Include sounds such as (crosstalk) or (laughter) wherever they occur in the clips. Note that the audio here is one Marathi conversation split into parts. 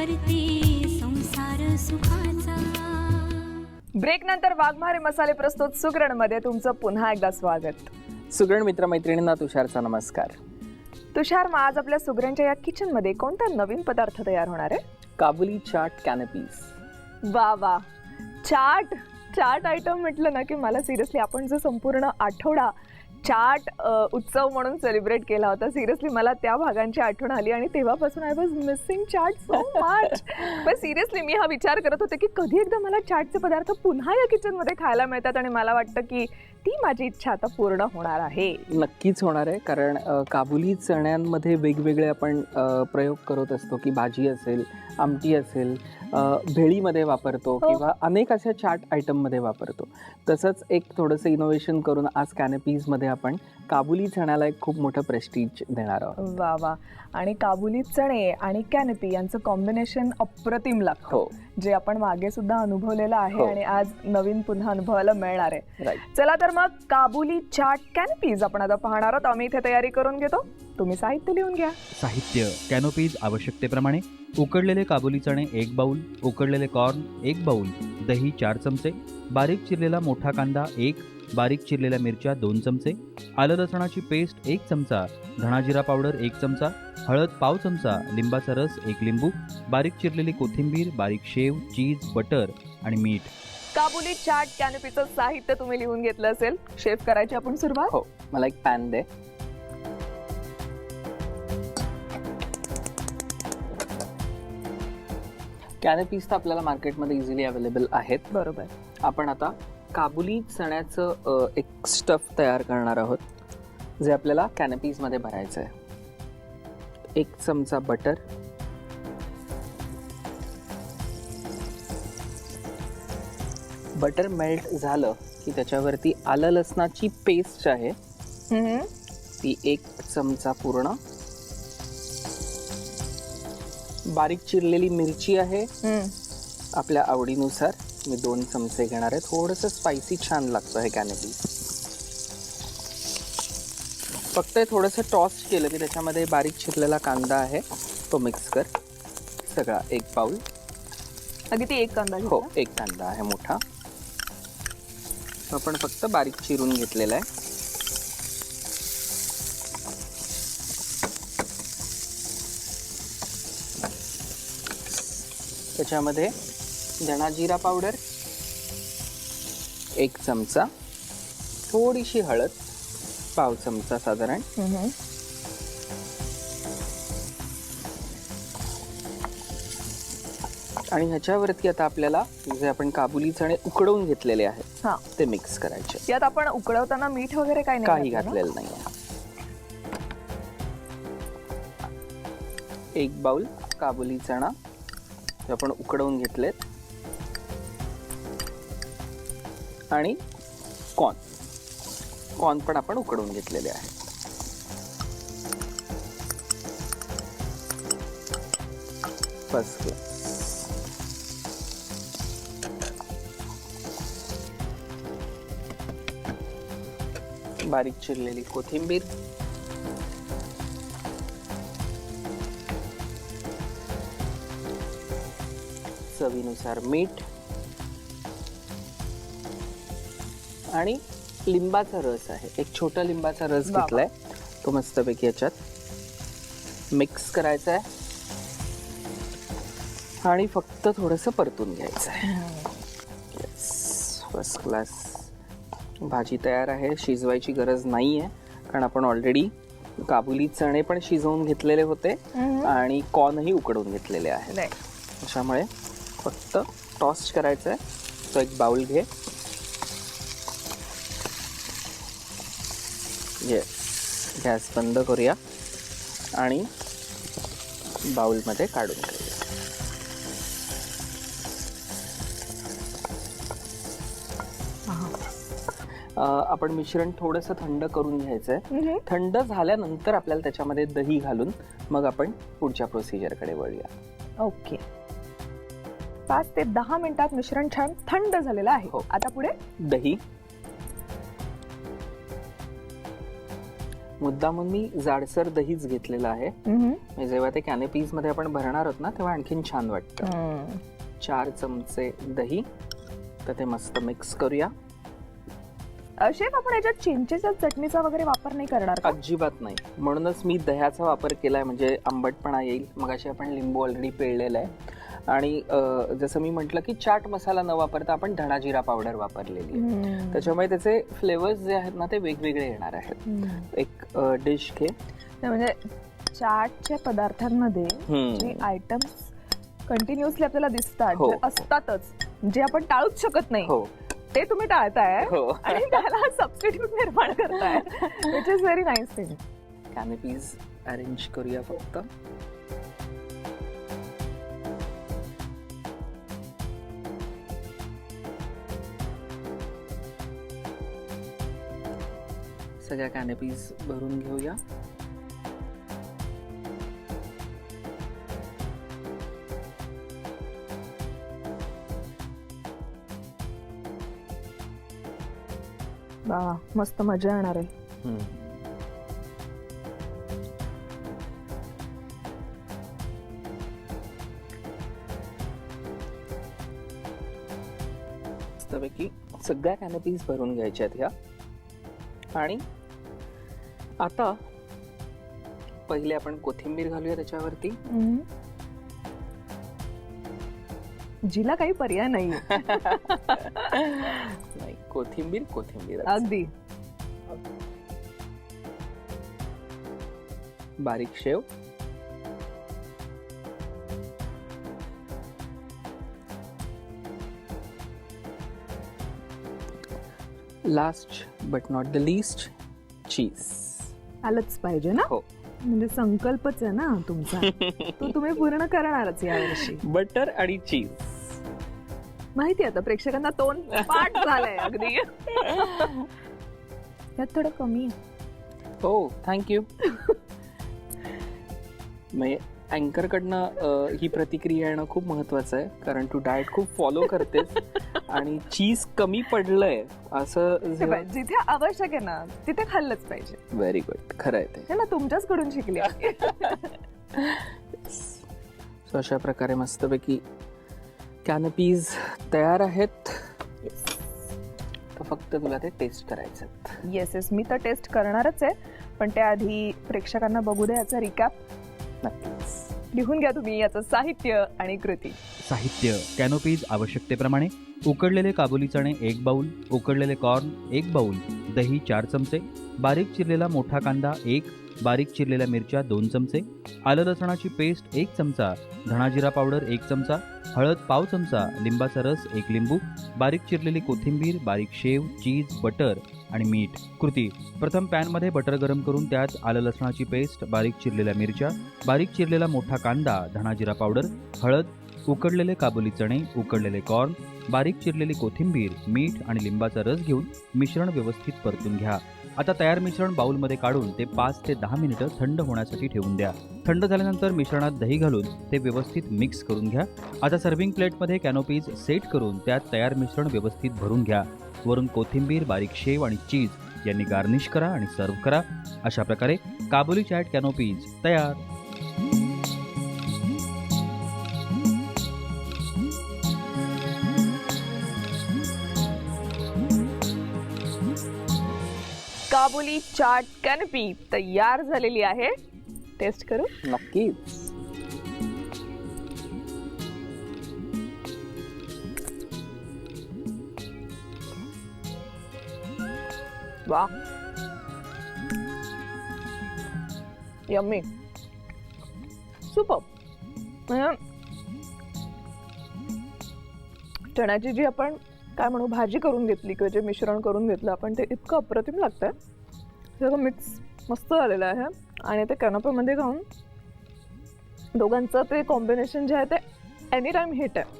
करते संसार सुखाचा. ब्रेक नंतर वाघमारे मसाले प्रस्तुत सुगरणमध्ये तुमचं पुन्हा एकदा स्वागत. सुगरण मित्रमैत्रिणींना तुषारचा नमस्कार. तुषार मग आज आपल्या सुगरणच्या या किचनमध्ये कोणता नवीन पदार्थ तयार होणार आहे? काबुली चाट कॅनपीज वा वा. चाट चाट आयटम म्हटलं ना की मला सिरियसली आपण जो संपूर्ण आठवडा चाट उत्सव म्हणून सेलिब्रेट केला होता. सिरियसली मला त्या भागांची आठवण आली आणि तेव्हापासून I was missing chaat so much पण सिरियसली मी हा विचार करत होते की कधी एकदा मला चाटचे पदार्थ पुन्हा या किचनमध्ये खायला मिळतात आणि मला वाटतं की ती माझी इच्छा आता पूर्ण होणार आहे. नक्कीच होणार आहे कारण अ, काबुली चण्यांमध्ये वेगवेगळे आपण अ, प्रयोग करत असतो की भाजी असेल आमटी असेल अ, भेळीमध्ये वापरतो हो. किंवा अनेक अशा चाट आयटममध्ये वापरतो. तसंच एक थोडंसं इनोव्हेशन करून आज कॅनपीजमध्ये आपण काबुली चण्याला एक खूप मोठं प्रेस्टीज देणार आहोत. वा वा. आणि काबुली चणे आणि कॅनपी यांचं कॉम्बिनेशन अप्रतिम लागतं. हो. जे आपण मागे सुद्धा अनुभवलेलं आहे हो. आणि आज नवीन पुन्हा अनुभवायला मिळणार आहे. चला तर मग काबुली चाट कॅनपीज आपण आता पाहणार आहोत. आम्ही इथे तयारी करून घेतो. तुम्ही साहित्य लिहून घ्या. साहित्य कॅनोपीज आवश्यकतेप्रमाणे उकडलेले काबुली चणे एक बाऊल उकडलेले कॉर्न एक बाऊल दही चार चमचे बारीक चिरलेला मोठा कांदा एक बारीक चिरलेल्या मिरच्या दोन चमचे आलं लसणाची पेस्ट एक चमचा धणाजिरा पावडर एक चमचा हळद पाव चमचा लिंबाचा रस एक लिंबू बारीक चिरलेली कोथिंबीर बारीक शेव चीज बटर आणि मीठ. काबुली चाट कॅनपीचं साहित्य तुम्ही लिहून घेतलं असेल. शेफ करायची आपण सुरुवात? हो मला एक पॅन दे. कॅनपीज तर आपल्याला मार्केटमध्ये इझिली अवेलेबल आहेत. बरोबर. आपण आता काबुली चण्याचं एक स्टफ तयार करणार आहोत जे आपल्याला कॅनपीजमध्ये भरायचं आहे एक चमचा बटर बटर मेल्ट झालं की त्याच्यावरती आलं लसणाची पेस्ट आहे ती एक चमचा पूर्ण. बारीक चिरलेली मिरची आहे आपल्या आवडीनुसार. मी दोन चमचे घेणार आहे. थोडंसं स्पायसी छान लागतं हे कॅनेपी फक्त हे थोडंसं टॉस्ट केलं की त्याच्यामध्ये बारीक चिरलेला कांदा आहे. तो मिक्स कर. सगळा एक पाऊल अगदी ती एक कांदा हो. एक कांदा आहे मोठा. तो आपण फक्त बारीक चिरून घेतलेला आहे. त्याच्यामध्ये धणाजिरा पावडर एक चमचा थोडीशी हळद पाव चमचा साधारण. आणि ह्याच्यावरती आता आपल्याला जे आपण काबुली चणे उकडवून घेतलेले आहेत हा. ते मिक्स करायचे. यात आपण उकडवताना मीठ वगैरे काही नाही काही घातलं ना? घातलेलं नाही एक बाउल काबुली चणा जे आपण उकडवून घेतलेत. आणि कॉर्न कॉर्न पण आपण उकडून घेतलेले आहे. फर्स्ट बारीक चिरलेली कोथिंबीर. चवीनुसार मीठ. आणि लिंबाचा रस आहे. एक छोटा लिंबाचा रस. घेतलाय. तो मस्तपैकी याच्यात मिक्स करायचा आहे आणि फक्त थोडस परतून घ्यायचं आहे फर्स्ट क्लास भाजी तयार आहे. शिजवायची गरज नाही आहे कारण आपण ऑलरेडी काबुली चणे पण शिजवून घेतलेले होते. हम्म. आणि कॉर्नही उकडून घेतलेले आहेत. नाही. अशामुळे फक्त टॉस्ट करायचं आहे तो एक बाउल घे. येस गॅस बंद करूया आणि बाउलमध्ये काढून घेऊया. आपण मिश्रण थोडंसं थंड करून घ्यायचं आहे. थंड झाल्यानंतर आपल्याला त्याच्यामध्ये दही घालून मग आपण पुढच्या प्रोसिजरकडे वळूया. ओके. पाच ते दहा मिनिटात मिश्रण छान थंड झालेलं आहे. हो. आता पुढे? दही मुद्दामून मी जाडसर दहीच घेतलेलं आहे. म्हणजे जेव्हा ते कॅनेपीजमध्ये आपण भरणार आहोत ना तेव्हा आणखीन छान वाटतं. चार चमचे दही तर ते मस्त मिक्स करूया शेफ आपण याच्यात चिंचेच्या चटणीचा वगैरे वापर नाही करणार का? अजिबात नाही. म्हणूनच मी दह्याचा वापर केलाय म्हणजे आंबटपणा येईल. मग आपण लिंबू ऑलरेडी पिळलेलं आहे. आणि अं, जसं मी म्हटलं की चाट मसाला न वापरता आपण धणा जिरा पावडर वापरलेली आहे. हम्म. त्याच्यामुळे त्याचे फ्लेवर्स जे आहेत ना ते वेगवेगळे येणार आहेत. हम्म. एक डिश घे. नाही, म्हणजे चाटच्या पदार्थांमध्ये जे आयटम्स कंटिन्युअसली आपल्याला दिसतात हो. जे असतातच जे आपण टाळूच शकत नाही. हो. ते तुम्ही टाळताय. हो. आणि त्याला सबस्टिट्यूट निर्माण करताय. Which is very nice thing canapes arrange करूया फक्त. सगळ्या कॅनेपीज भरून घेऊया. वा मस्त मजा येणार आहे. मस्तपैकी सगळ्या कॅनपीज भरून घ्यायच्यात ह्या. आणि आता पहिले आपण कोथिंबीर घालूया त्याच्यावरती. जिला काही पर्याय नाही कोथिंबीर कोथिंबीर अगदी. बारीक sev. Last but not the least cheese आलंच पाहिजे ना? हो. म्हणजे संकल्पच आहे ना तुमचा. तो तुम्ही पूर्ण करणारच यावर्षी. (laughs) बटर आणि चीज माहिती आता प्रेक्षकांना तोंड पाठ झालंय अगदी. यात थोडं कमी आहे. हो थँक्यू म्हणजे अँकर कडनं ही प्रतिक्रिया येणं खूप महत्वाचं आहे कारण तू डाएट खूप फॉलो करतेस आणि चीज कमी पडलंय असं बघ, जिथे आवश्यक आहे ना तिथे खाल्लंच पाहिजे. व्हेरी गुड खरं आहे ते. हे ना तुमच्याचकडून शिकले सो अशा प्रकारे मस्तपैकी कॅनपीज तयार आहेत. फक्त तुला ते टेस्ट करायचं. येस येस मी तर टेस्ट करणारच आहे. पण त्याआधी प्रेक्षकांना बघू द्या याचा रिकॅप नक्कीच. लिहून घ्या तुम्ही याचं साहित्य आणि कृती. साहित्य कॅनोपीज आवश्यकतेप्रमाणे उकडलेले काबुली चणे एक बाऊल उकडलेले कॉर्न एक बाऊल दही चार चमचे बारीक चिरलेला मोठा कांदा एक बारीक चिरलेल्या मिरच्या दोन चमचे आलं लसणाची पेस्ट एक चमचा धणाजिरा पावडर एक चमचा हळद पाव चमचा लिंबाचा रस एक लिंबू बारीक चिरलेली कोथिंबीर बारीक शेव चीज बटर आणि मीठ. कृती. प्रथम पॅनमध्ये बटर गरम करून त्यात आलं लसणाची पेस्ट बारीक चिरलेल्या मिरच्या बारीक चिरलेला मोठा कांदा धणाजिरा पावडर हळद उकडलेले काबुली चणे उकडलेले कॉर्न बारीक चिरलेली कोथिंबीर मीठ आणि लिंबाचा रस घेऊन मिश्रण व्यवस्थित परतून घ्या. आता तयार मिश्रण बाउलमध्ये काढून ते पाच ते दहा मिनिटं थंड होण्यासाठी ठेवून द्या. थंड झाल्यानंतर मिश्रणात दही घालून ते व्यवस्थित मिक्स करून घ्या. आता सर्व्हिंग प्लेटमध्ये कॅनोपीज सेट करून त्यात तयार मिश्रण व्यवस्थित भरून घ्या. वरून कोथिंबीर बारीक शेव आणि चीज यांनी गार्निश करा आणि सर्व्ह करा. अशा प्रकारे काबुली चॅट कॅनोपीज तयार. काबुली चाट कॅनपी तयार झालेली आहे. टेस्ट करू? नक्कीच. वा. यम्मी सुपर म्हणजे चण्याची जी आपण काय म्हणू भाजी करून घेतली किंवा जे मिश्रण करून घेतलं आपण ते इतकं अप्रतिम लागतंय. सगळं मिक्स मस्त झालेलं आहे. आणि ते कॅनोपीमध्ये घालून दोघांचं ते कॉम्बिनेशन जे आहे ते एनी टाईम हिट आहे.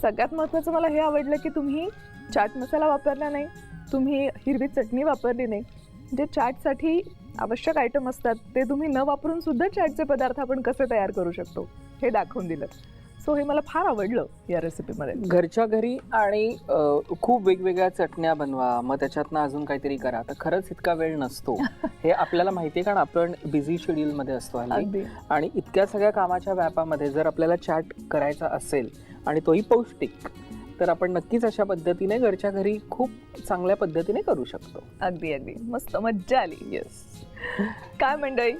सगळ्यात महत्त्वाचं मला हे आवडलं की तुम्ही चाट मसाला वापरला नाही तुम्ही हिरवी चटणी वापरली नाही. जे चाटसाठी आवश्यक आयटम असतात ते तुम्ही न वापरून सुद्धा चाटचे पदार्थ आपण कसे तयार करू शकतो हे दाखवून दिलं. सो हे मला फार आवडलं या रेसिपीमध्ये घरच्या घरी आणि खूप वेगवेगळ्या चटण्या बनवा मग त्याच्यातनं अजून काहीतरी करा. तर खरंच इतका वेळ नसतो. (laughs) हे आपल्याला माहिती आहे कारण आपण बिझी शेड्यूलमध्ये असतो आणि इतक्या सगळ्या कामाच्या व्यापामध्ये जर आपल्याला चॅट करायचा असेल आणि तोही पौष्टिक तर आपण नक्कीच अशा पद्धतीने घरच्या घरी खूप चांगल्या पद्धतीने करू शकतो. अगदी अगदी. मस्त मज्जा आली. येस काय मंडळी?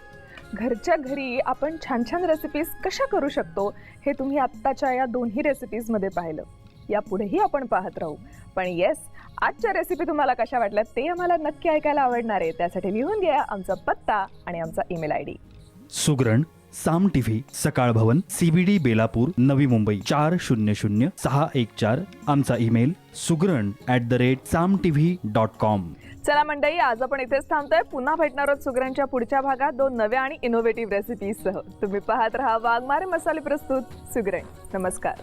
घरच्या घरी आपण छान छान रेसिपीज कशा करू शकतो हे तुम्ही आत्ताच्या या दोन्ही रेसिपीजमध्ये पाहिलं. यापुढेही आपण पाहत राहू. पण येस आजच्या रेसिपी तुम्हाला कशा वाटल्या ते आम्हाला नक्की ऐकायला आवडणार आहे. त्यासाठी लिहून घ्या आमचा पत्ता आणि आमचा email I D Sugran Saam TV Sakal Bhavan CBD Belapur Navi Mumbai चार शून्य शून्य सहा एक चार. आमचा email Sugran at the rate Saam TV dot com चला मंडळी आज आपण इथेच थांबतोय. पुन्हा भेटणार आहोत सुगरांच्या पुढच्या भागात. दोन नव्या आणि इनोव्हेटिव्ह रेसिपीजसह तुम्ही पाहत राहा वाघमारे मसाले प्रस्तुत सुगरण नमस्कार.